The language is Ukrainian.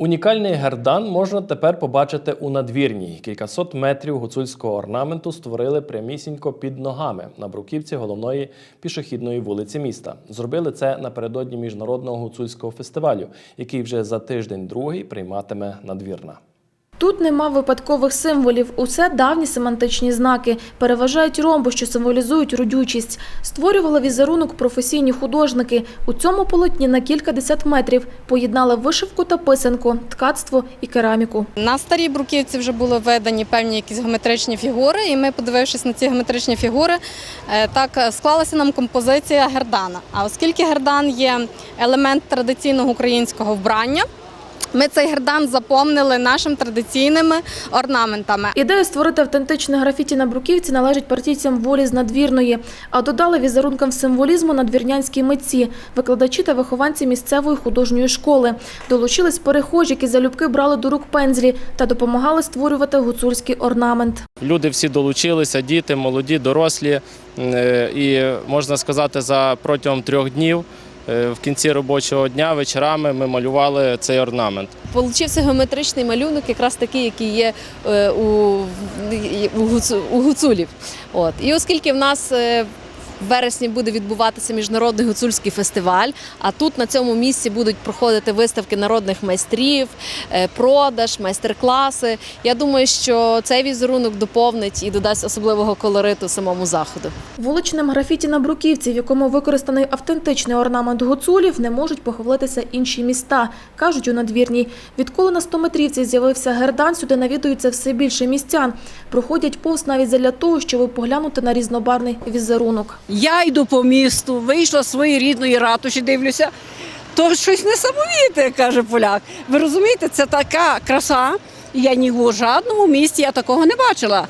Унікальний гердан можна тепер побачити у надвірній. Кількасот метрів гуцульського орнаменту створили прямісінько під ногами на бруківці головної пішохідної вулиці міста. Зробили це напередодні міжнародного гуцульського фестивалю, який вже за тиждень другий прийматиме надвірна. Тут нема випадкових символів. Усе давні семантичні знаки. Переважають ромби, що символізують родючість. Створювали візерунок професійні художники. У цьому полотні на кількадесят метрів поєднали вишивку та писанку, ткацтво і кераміку. На старій бруківці вже були введені певні якісь геометричні фігури, і ми, подивившись на ці геометричні фігури, е, так е, склалася нам композиція гердана. А оскільки гердан є елемент традиційного українського вбрання, ми цей гердан заповнили нашими традиційними орнаментами. Ідея створити автентичне графіті на бруківці належить партійцям волі з надвірної, а додали візерункам символізму надвірнянські митці, викладачі та вихованці місцевої художньої школи. Долучились перехожі, які залюбки брали до рук пензлі та допомагали створювати гуцульський орнамент. Люди всі долучилися, діти, молоді, дорослі. Е, І можна сказати, за протягом трьох днів в кінці робочого дня вечорами ми малювали цей орнамент. Получився геометричний малюнок, якраз такий, який є е, у, у, гуцулів. От. І оскільки в нас е, в вересні буде відбуватися міжнародний гуцульський фестиваль, а тут на цьому місці будуть проходити виставки народних майстрів, е, продаж, майстер-класи. Я думаю, що цей візерунок доповнить і додасть особливого колориту самому заходу. Вуличним графіті на бруківці, в якому використаний автентичний орнамент гуцулів, не можуть похвалитися інші міста, кажуть у надвірній. Відколи на 100-метрівці з'явився гердан, сюди навідується все більше містян. Проходять повз навіть задля того, щоб поглянути на різнобарний візерунок. Я йду по місту, вийшла з своєї рідної ратуші, дивлюся. То щось несамовіте, каже поляк. Ви розумієте, це така краса. Я ні в жодному місті я такого не бачила.